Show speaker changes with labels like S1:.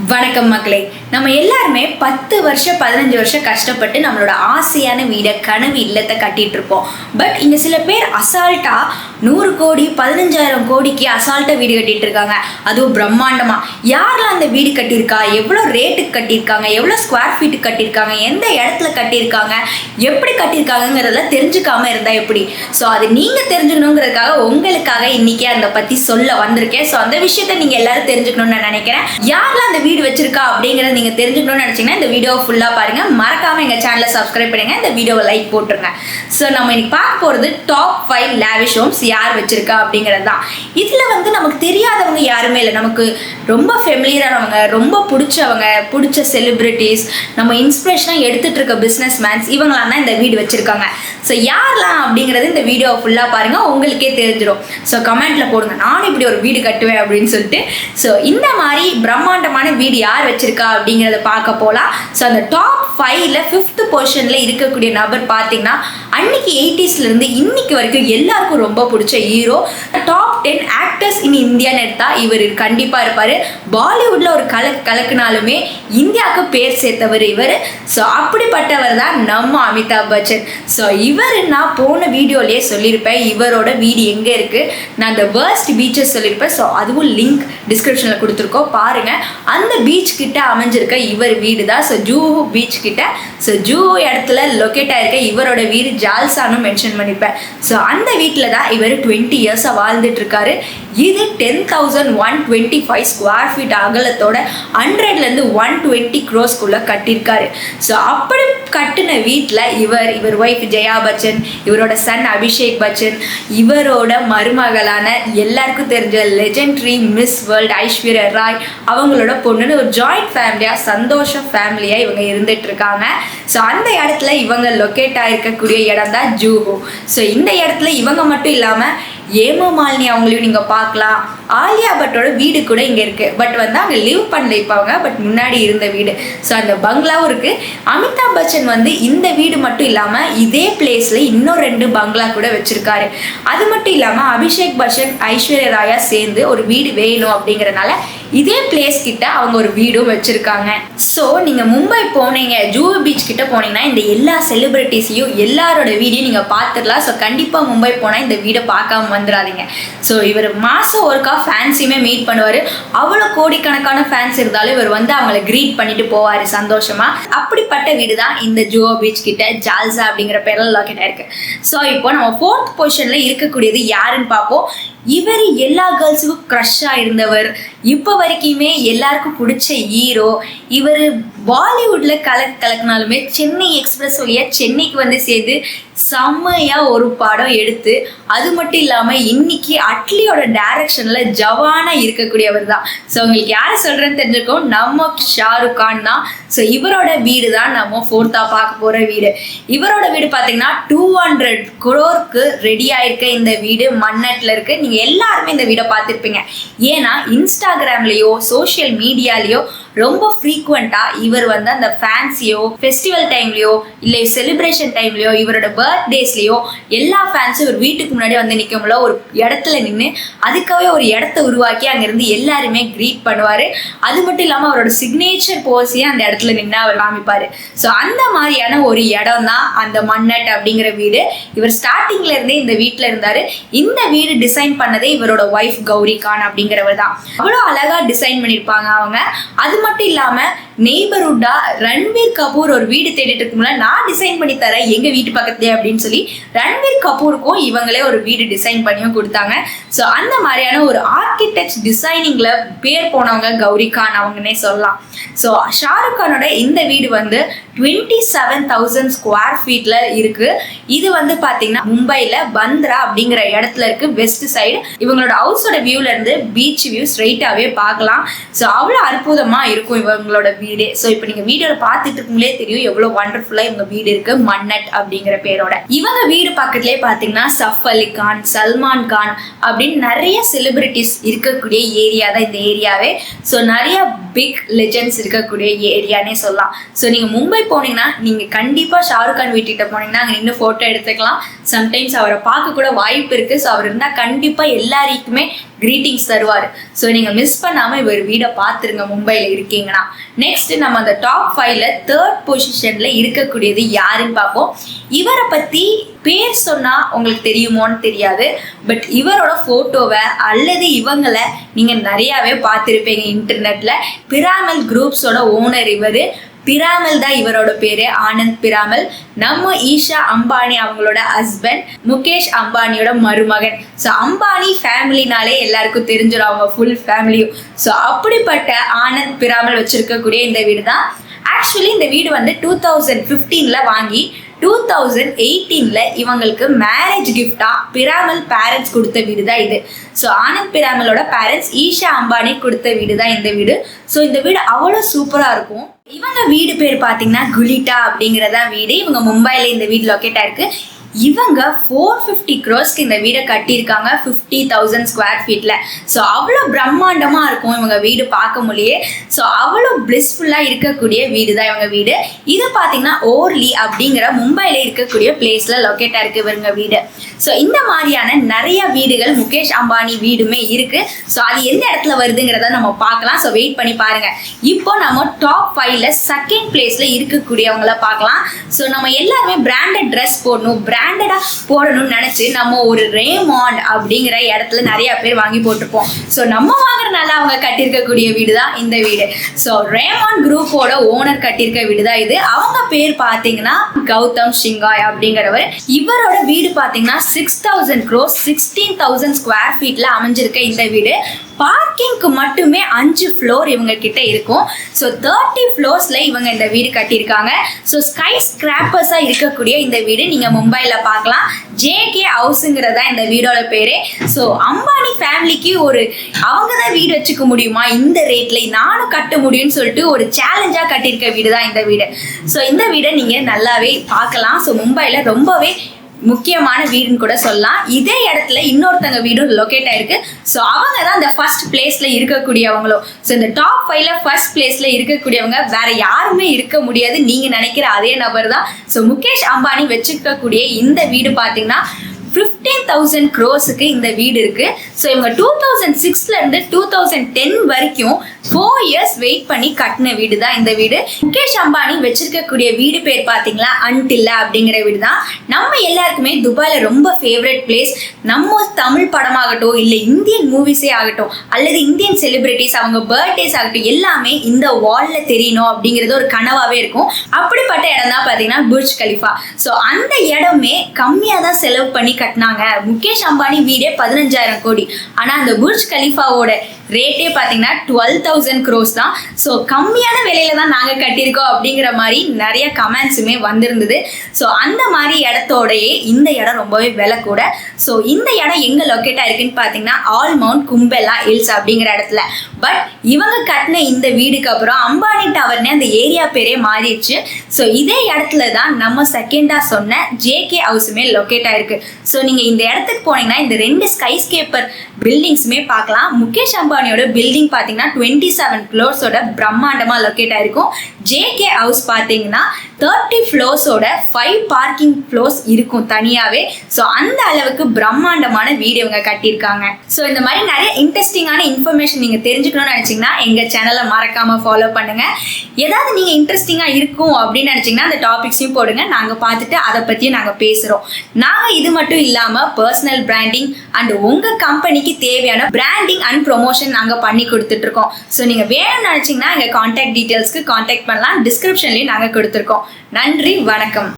S1: வணக்கம் மக்களே. நம்ம எல்லாருமே பத்து வருஷம் பதினஞ்சு வருஷம் கஷ்டப்பட்டு நம்மளோட ஆசையான வீடை கனவு இல்லத்தை கட்டிட்டு இருப்போம். பட் இங்க சில பேர் அசால்ட்டா நூறு கோடி பதினஞ்சாயிரம் கோடிக்கு அசால்ட்டாக வீடு கட்டிட்டு இருக்காங்க அதுவும் பிரம்மாண்டமாக யாரெல்லாம் அந்த வீடு கட்டியிருக்கா? எவ்வளோ ரேட்டுக்கு கட்டியிருக்காங்க? எவ்வளோ ஸ்கொயர் ஃபீட்டுக்கு கட்டியிருக்காங்க? எந்த இடத்துல கட்டியிருக்காங்க? எப்படி கட்டியிருக்காங்கங்கிறத தெரிஞ்சுக்காம இருந்தால் எப்படி? ஸோ அது நீங்கள் தெரிஞ்சுக்கணுங்கிறதுக்காக உங்களுக்காக இன்றைக்கே அதை பற்றி சொல்ல வந்திருக்கேன். ஸோ அந்த விஷயத்த நீங்கள் எல்லாரும் தெரிஞ்சுக்கணும்னு நான் நினைக்கிறேன். யாரெல்லாம் அந்த வீடு வச்சிருக்கா அப்படிங்கிறத நீங்கள் தெரிஞ்சுக்கணும்னு நினச்சிங்கன்னா இந்த வீடியோ ஃபுல்லாக பாருங்க. மறக்காமல் எங்கள் சேனலை சப்ஸ்கிரைப் பண்ணுங்க இந்த வீடியோவை லைக் போட்டுருங்க. ஸோ நம்ம இன்னைக்கு பார்க்க போகிறது டாப் ஃபைவ் லேவிஷ் ஹோம்ஸ் யார் வச்சிருக்கா அப்படிங்கிறது தான் இதில் வந்து நமக்கு தெரியாதவங்க யாருமே இல்லை. நமக்கு ரொம்ப ஃபெமிலியரானவங்க ரொம்ப பிடிச்சவங்க பிடிச்ச செலிப்ரிட்டிஸ் நம்ம இன்ஸ்பிரேஷனாக எடுத்துகிட்டு இருக்க பிஸ்னஸ் மேன்ஸ் இவங்களாம் தான் இந்த வீடு வச்சுருக்காங்க. ஸோ யாரெல்லாம் அப்படிங்கிறது இந்த வீடியோ ஃபுல்லாக பாருங்கள் உங்களுக்கே தெரிஞ்சிடும் ஸோ கமெண்ட்டில் போடுங்க. நானும் இப்படி ஒரு வீடு கட்டுவேன் அப்படின்னு சொல்லிட்டு. ஸோ இந்த மாதிரி பிரம்மாண்டமான வீடு யார் வச்சுருக்கா அப்படிங்கிறத பார்க்க போகலாம் ஸோ அந்த டாப் ஃபைவ்ல ஃபிஃப்த் பொசிஷன்ல இருக்கக்கூடிய நபர் பார்த்தீங்கன்னா அன்னைக்கு எயிட்டிஸ்லேருந்து இன்னைக்கு வரைக்கும் எல்லாருக்கும் ரொம்ப பிடிச்ச hero top ten actors in இந்தியான்னு எடுத்தால் இவர் கண்டிப்பாக இருப்பார். பாலிவுட்ல ஒரு கலக்கு கலக்குனாலுமே இந்தியாவுக்கு பேர் சேர்த்தவர் இவர். ஸோ அப்படிப்பட்டவர் தான் நம்ம அமிதாப் பச்சன். ஸோ இவர் நான் போன வீடியோலேயே சொல்லியிருப்பேன். இவரோட வீடு எங்கே இருக்குது நான் அந்த வேர்ஸ்ட் பீச்சஸ் சொல்லியிருப்பேன். ஸோ அதுவும் லிங்க் டிஸ்கிரிப்ஷனில் கொடுத்துருக்கோம். பாருங்கள் அந்த பீச் கிட்ட அமைஞ்சிருக்க இவர் வீடு தான். ஸோ ஜூஹு பீச் கிட்ட. ஸோ ஜூ இடத்துல லொக்கேட் ஆகிருக்க இவரோட வீடு. ஜால்சானும் மென்ஷன் பண்ணிப்பேன். ஸோ அந்த வீட்டில் தான் இவர் டுவெண்ட்டி இயர்ஸாக வாழ்ந்துட்டு இருக்காரு இது ten thousand one twenty five square feet அகலத்தோட ஹண்ட்ரட்லேருந்து ஒன் டுவெண்ட்டி க்ரோஸ்க்குள்ளே கட்டியிருக்காரு ஸோ அப்படி கட்டின வீட்டில் இவர் இவர் ஒய்ஃப் ஜெயா பச்சன் இவரோட சன் அபிஷேக் பச்சன் இவரோட மருமகளான எல்லாருக்கும் தெரிஞ்ச legendary Miss World Aishwarya Rai அவங்களோட பொண்ணுன்னு ஒரு ஜாயிண்ட் ஃபேமிலியாக சந்தோஷ ஃபேமிலியாக இவங்க இருந்துட்டு இருக்காங்க ஸோ அந்த இடத்துல இவங்க லொக்கேட் ஆகிருக்கக்கூடிய இடம் தான் ஜூஹோ ஸோ இந்த இடத்துல இவங்க மட்டும் இல்லாமல் ஏமோ மாலினி அவங்களையும் நீங்கள் பார்க்கலாம். ஆலியா பட்டோட வீடு கூட இங்கே இருக்குது பட் வந்து அங்கே லிவ் பண்ணல இப்போ அவங்க. பட் முன்னாடி இருந்த வீடு. ஸோ அந்த பங்களாவும் இருக்குது அமிதாப் பச்சன் வந்து இந்த வீடு மட்டும் இல்லாமல் இதே பிளேஸில் இன்னும் ரெண்டு பங்களா கூட வச்சுருக்காரு. அது மட்டும் இல்லாமல் அபிஷேக் பச்சன் ஐஸ்வர்யா ராயா சேர்ந்து ஒரு வீடு வேணும் அப்படிங்கிறனால இதே பிளேஸ் கிட்ட அவங்க ஒரு வீடும் வச்சிருக்காங்க. ஸோ நீங்கள் மும்பை போனீங்க ஜூஹு பீச் கிட்ட போனீங்கன்னா இந்த எல்லா செலிபிரிட்டிஸையும் எல்லாரோட வீடியோ நீங்கள் பார்த்துடலாம். ஸோ கண்டிப்பாக மும்பை போனால் இந்த வீடை பார்க்காம வந்துடாதீங்க. ஸோ இவர் மாதம் ஒருக்கா ஃபேன்ஸையுமே மீட் பண்ணுவார். அவ்வளோ கோடிக்கணக்கான ஃபேன்ஸ் இருந்தாலும் இவர் வந்து அவங்கள க்ரீட் பண்ணிட்டு போவார் சந்தோஷமா. அப்படிப்பட்ட வீடு தான் இந்த ஜுவோ பீச் கிட்ட ஜால்சா அப்படிங்கிற பேரில் லொக்கேட் இருக்குது ஸோ இப்போ நம்ம ஃபோர்த் பொசிஷனில் இருக்கக்கூடியது யாருன்னு பார்ப்போம். இவர் எல்லா கேர்ள்ஸுக்கும் க்ரஷ்ஷாக இருந்தவர். இப்போ வரைக்குமே எல்லாருக்கும் பிடிச்ச ஹீரோ இவர் பாலிவுட்டில் கலக் கலக்குனாலுமே சென்னை எக்ஸ்பிரஸ் வழியாக சென்னைக்கு வந்து சேர்ந்து செம்மையாக ஒரு படம் எடுத்து அது மட்டும் இல்லாமல் இன்னைக்கு அட்லியோட டைரக்ஷனில் ஜவானாக இருக்கக்கூடியவர் தான். ஸோ உங்களுக்கு யாரை சொல்கிறேன்னு தெரிஞ்சிருக்கோம் நம்ம ஷாருக் கான் தான். ஸோ இவரோட வீடு தான் நம்ம ஃபோர்த்தாக பார்க்க போகிற வீடு. இவரோட வீடு பார்த்தீங்கன்னா டூ ஹண்ட்ரட் குரோருக்கு ரெடி ஆயிருக்க இந்த வீடு மன்னட்டில் இருக்கு. நீங்கள் எல்லாருமே இந்த வீடை பார்த்துருப்பீங்க. ஏன்னா இன்ஸ்டாகிராம்லேயோ சோஷியல் மீடியாலேயோ ரொம்ப ஃப்ரீக்வெண்ட்டாக இவர் வந்து அந்த ஃபேன்ஸையோ ஃபெஸ்டிவல் டைம்லையோ இல்லை செலிப்ரேஷன் டைம்லையோ இவரோட பர்த்டேஸ்லையோ எல்லா ஃபேன்ஸும் இவர் வீட்டுக்கு முன்னாடி வந்து நிற்கும்ல ஒரு இடத்துல நின்று அதுக்காகவே ஒரு இடத்த உருவாக்கி அங்கேருந்து எல்லாருமே க்ரீட் பண்ணுவார். அது மட்டும் இல்லாமல் அவரோட சிக்னேச்சர் போஸையே அந்த இடத்துல நின்று அவர் காமிப்பார். ஸோ அந்த மாதிரியான ஒரு இடம் தான் அந்த மன்னட் அப்படிங்கிற வீடு. இவர் ஸ்டார்டிங்ல இருந்தே இந்த வீட்டில் இருந்தார். இந்த வீடு டிசைன் பண்ணதே இவரோட ஒய்ஃப் கௌரி கான் அப்படிங்கிறவர் தான் அவ்வளோ அழகாக டிசைன் பண்ணியிருப்பாங்க அவங்க. அது மட்டும் இல்லாமல் நெய்பர்ஹுட்டா ரன்வீர் கபூர் ஒரு வீடு தேடிட்டு இருக்கும்ல நான் டிசைன் பண்ணி தரேன் எங்க வீட்டு பக்கத்துலேயே அப்படின்னு சொல்லி ரன்வீர் கபூருக்கும் இவங்களே ஒரு வீடு டிசைன் பண்ணியும் கொடுத்தாங்க. ஸோ அந்த மாதிரியான ஒரு ஆர்கிடெக்ட் டிசைனிங்ல பேர் போனவங்க கௌரி கான் அவங்கன்னே சொல்லலாம். ஸோ ஷாருக் கானோட இந்த வீடு வந்து டுவெண்ட்டி செவன் தௌசண்ட் ஸ்கொயர் ஃபீட்ல இருக்கு. இது வந்து பாத்தீங்கன்னா மும்பைல பந்த்ரா அப்படிங்கிற இடத்துல இருக்கு வெஸ்ட் சைடு இவங்களோட ஹவுஸோட வியூல இருந்து பீச் வியூ ஸ்ட்ரைட்டாவே பார்க்கலாம். ஸோ அவ்வளோ அற்புதமா இருக்கும் இவங்களோட வீடு. ஸோ இப்போ நீங்கள் வீடியோவில் பார்த்துட்டு இருக்குங்களே தெரியும் எவ்வளோ வண்டர்ஃபுல்லாக இவங்க வீடு இருக்கு. மன்னட் அப்படிங்கிற பேரோட. இவங்க வீடு பக்கத்துலேயே பார்த்தீங்கன்னா சஃப் அலி கான் சல்மான் கான் அப்படின்னு நிறைய செலிபிரிட்டிஸ் இருக்கக்கூடிய ஏரியா தான் இந்த ஏரியாவே ஸோ நிறைய பிக் லெஜெண்ட்ஸ் இருக்கக்கூடிய ஏரியானே சொல்லலாம். ஸோ நீங்கள் மும்பை போனீங்கன்னா நீங்கள் கண்டிப்பாக ஷாருக் கான் வீட்டுக்கிட்ட போனீங்கன்னா அங்கே நின்று ஃபோட்டோ எடுத்துக்கலாம். சம்டைம்ஸ் அவரை பார்க்க கூட வாய்ப்பு இருக்குது ஸோ அவர் இருந்தால் கண்டிப்பாக எல்லாருக்குமே கிரீட்டிங்ஸ் தருவார். ஸோ நீங்கள் மிஸ் பண்ணாமல் இவர் வீடை பார்த்துருங்க மும்பையில் இருக்கீங்கன்னா. நெக்ஸ்ட் நம்ம அந்த டாப் ஃபைவ்ல தேர்ட் பொசிஷனில் இருக்கக்கூடியது யாருன்னு பார்ப்போம். இவரை பற்றி பேர் சொன்னால் உங்களுக்கு தெரியுமோன்னு தெரியாது. பட் இவரோட ஃபோட்டோவை அல்லது இவங்களை நீங்கள் நிறையாவே பார்த்துருப்பீங்க இன்டர்நெட்டில் பிராமல் குரூப்ஸோட ஓனர் இவர். பிராமல் தான் இவரோட பேரு ஆனந்த் பிராமல். நம்ம ஈஷா அம்பானி அவங்களோட ஹஸ்பண்ட் முகேஷ் அம்பானியோட மருமகன். ஸோ அம்பானி ஃபேமிலினாலே எல்லாருக்கும் தெரிஞ்சிடும் அவங்க ஃபுல் ஃபேமிலியும் ஸோ அப்படிப்பட்ட ஆனந்த் பிராமல் வச்சிருக்கக்கூடிய இந்த வீடு தான் ஆக்சுவலி இந்த வீடு வந்து டூ தௌசண்ட் ஃபிஃப்டீனில் வாங்கி டூ தௌசண்ட் எயிட்டீனில் இவங்களுக்கு மேரேஜ் கிஃப்டாக பிராமல் பேரண்ட்ஸ் கொடுத்த வீடு தான் இது. ஸோ ஆனந்த் பிராமலோட பேரண்ட்ஸ் ஈஷா அம்பானி கொடுத்த வீடு தான் இந்த வீடு. ஸோ இந்த வீடு அவ்வளோ சூப்பராக இருக்கும். இவங்க வீடு பேர் பார்த்தீங்கன்னா குலிட்டா அப்படிங்கிறதா வீடு. இவங்க மும்பையில் இந்த வீடு லொக்கேட் ஆயிருக்கு. இவங்க ஃபோர் ஃபிஃப்டி க்ரோஸ்க்கு இந்த வீடை கட்டியிருக்காங்க ஃபிஃப்டி தௌசண்ட் ஸ்கொயர் ஃபீட்டில் ஸோ அவ்வளோ பிரம்மாண்டமாக இருக்கும் இவங்க வீடு பார்க்க முடியே ஸோ அவ்வளோ பிளிஸ்ஃபுல்லாக இருக்கக்கூடிய வீடு தான் இவங்க வீடு. இது பார்த்தீங்கன்னா ஓர்லி அப்படிங்கிற மும்பையில் இருக்கக்கூடிய பிளேஸில் லொக்கேட்டாக இருக்குது இவங்க வீடு. ஸோ இந்த மாதிரியான நிறைய வீடுகள் முகேஷ் அம்பானி வீடுமே இருக்குது ஸோ அது எந்த இடத்துல வருதுங்கிறத நம்ம பார்க்கலாம். ஸோ வெயிட் பண்ணி பாருங்கள் இப்போ நம்ம டாப் ஃபைவ்ல செகண்ட் பிளேஸில் இருக்கக்கூடியவங்கள பார்க்கலாம். ஸோ நம்ம எல்லாருமே பிராண்டட் ட்ரெஸ் போடணும். பிராண்டடா போடணும்னு நினைச்சு நம்ம ஒரு ரேமாண்ட் அப்படிங்கிற இடத்துல நிறைய பேர் வாங்கி போட்டிருப்போம். ஸோ நம்ம வாங்குறதுனால அவங்க கட்டியிருக்கக்கூடிய வீடு தான் இந்த வீடு. ஸோ ரேமான் குரூப்போட ஓனர் கட்டியிருக்க வீடு தான் இது. அவங்க பேர் பார்த்தீங்கன்னா கௌதம் ஷிங்காய் அப்படிங்கிறவர். இவரோட வீடு பார்த்தீங்கன்னா six thousand crore sixteen thousand square ஃபீட்ல அமைஞ்சிருக்க இந்த வீடு. பார்க்கிங்க்கு மட்டுமே அஞ்சு ஃப்ளோர் இவங்க கிட்ட இருக்கும் ஸோ தேர்ட்டி ஃப்ளோர்ஸில் இவங்க இந்த வீடு கட்டியிருக்காங்க. ஸோ ஸ்கை ஸ்கிராப்பர்ஸாக இருக்கக்கூடிய இந்த வீடு நீங்கள் மும்பையில் மும்பைல பார்க்கலாம். ஜேகே தான் இந்த வீடோட பேரு. ஸோ அம்பானி ஃபேமிலிக்கு ஒரு அவங்க தான் வீடு வச்சுக்க முடியுமா? இந்த ரேட்ல நானும் கட்ட முடியும்னு சொல்லிட்டு ஒரு சேலஞ்சா கட்டியிருக்க வீடு தான் இந்த வீடு. ஸோ இந்த வீடை நீங்கள் நல்லாவே பார்க்கலாம். ஸோ மும்பையில் ரொம்பவே முக்கியமான வீடுன்னு கூட சொல்லலாம். இதே இடத்துல இன்னொருத்தங்க வீடும் லொக்கேட் ஆயிருக்கு. ஸோ அவங்க தான் இந்த ஃபர்ஸ்ட் பிளேஸ்ல இருக்கக்கூடியவங்களும் ஸோ இந்த டாப் ஃபைவ்ல ஃபர்ஸ்ட் பிளேஸ்ல இருக்கக்கூடியவங்க வேற யாருமே இருக்க முடியாது. நீங்க நினைக்கிற அதே நபர் தான். ஸோ முகேஷ் அம்பானி வச்சிருக்கக்கூடிய இந்த வீடு பார்த்தீங்கன்னா ஃபிஃப்டீன் தௌசண்ட் க்ரோஸுக்கு இந்த வீடு இருக்கு. ஸோ இவங்க டூ தௌசண்ட் சிக்ஸ்ல இருந்து டூ தௌசண்ட் டென் வரைக்கும் ஃபோர் இயர்ஸ் வெயிட் பண்ணி கட்டின வீடு தான் இந்த வீடு. முகேஷ் அம்பானி வச்சிருக்கக்கூடிய வீடு பேர் பார்த்தீங்களா? அன்டில்லா அப்படிங்கிற வீடு தான் நம்ம எல்லாருக்குமே துபாயில் ரொம்ப ஃபேவரட் பிளேஸ் நம்ம தமிழ் படமாகட்டும் இல்லை இந்தியன் மூவிஸே ஆகட்டும் அல்லது இந்தியன் செலிபிரிட்டிஸ் அவங்க பர்த்டேஸ் ஆகட்டும் எல்லாமே இந்த வால்ல தெரியணும் அப்படிங்கிறது ஒரு கனவாகவே இருக்கும். அப்படிப்பட்ட இடம் தான் பார்த்தீங்கன்னா புர்ஜ் கலிஃபா. ஸோ அந்த இடமே கம்மியாக தான் செலவு பண்ணி கட்டினாங்க. முகேஷ் அம்பானி வீடே பதினஞ்சாயிரம் கோடி. ஆனால் அந்த புர்ஜ் கலிஃபாவோட ரேட்டே பார்த்தீங்கன்னா டுவெல் தௌசண்ட் க்ரோஸ் தான். ஸோ கம்மியான விலையில தான் நாங்கள் கட்டியிருக்கோம் அப்படிங்கிற மாதிரி நிறைய கமெண்ட்ஸுமே வந்திருந்தது. ஸோ அந்த மாதிரி இடத்தோடயே இந்த இடம் ரொம்பவே விலை கூட. ஸோ இந்த இடம் எங்கே லொக்கேட் ஆயிருக்குன்னு பார்த்தீங்கன்னா ஆல் மவுண்ட் கும்பெல்லா ஹில்ஸ் அப்படிங்கிற இடத்துல. பட் இவங்க கட்டின இந்த வீடுக்கு அப்புறம் அம்பானி டவர்னே அந்த ஏரியா பேரே மாறிடுச்சு. ஸோ இதே இடத்துல தான் நம்ம செகண்டாக சொன்ன ஜேகே ஹவுஸுமே லொக்கேட் ஆயிருக்கு. ஸோ நீங்கள் இந்த இடத்துக்கு போனீங்கன்னா இந்த ரெண்டு ஸ்கைஸ்கேப்பர் பில்டிங்ஸுமே பார்க்கலாம். முகேஷ் அம்பானியோட பில்டிங் பார்த்தீங்கன்னா டுவெண்ட்டி செவன் ஃப்ளோர்ஸோட பிரம்மாண்டமாக லொக்கேட் ஆயிருக்கும் ஜேகே ஹவுஸ் பார்த்தீங்கன்னா தேர்ட்டி ஃப்ளோர்ஸோட ஃபைவ் பார்க்கிங் ஃப்ளோர்ஸ் இருக்கும் தனியாகவே ஸோ அந்த அளவுக்கு பிரம்மாண்டமான வீடு இவங்க கட்டியிருக்காங்க. ஸோ இந்த மாதிரி நிறைய இன்ட்ரெஸ்டிங்கான இன்ஃபர்மேஷன் நீங்கள் தெரிஞ்சுக்கணும்னு நினச்சிங்கன்னா எங்கள் சேனலை மறக்காமல் ஃபாலோ பண்ணுங்கள் ஏதாவது நீங்கள் இன்ட்ரெஸ்டிங்காக இருக்கும் அப்படின்னு நினச்சிங்கன்னா அந்த டாபிக்ஸையும் போடுங்க. நாங்கள் பார்த்துட்டு அதை பற்றியும் நாங்கள் பேசுகிறோம் நாங்கள் இது மட்டும் இல்லாம பர்சனல் பிராண்டிங் அண்ட் உங்க கம்பெனிக்கு தேவையான பிராண்டிங் அண்ட் ப்ரொமோஷன் நாங்க பண்ணி கொடுத்துட்ருக்கோம் ஸோ நீங்க வேணும்னு நினைச்சீங்கன்னா எங்க காண்டாக்ட் டீடைல்ஸ்க்கு காண்டாக்ட் பண்ணலாம். டிஸ்கிரிப்ஷன்லயும் நாங்க கொடுத்துருக்கோம். நன்றி வணக்கம்.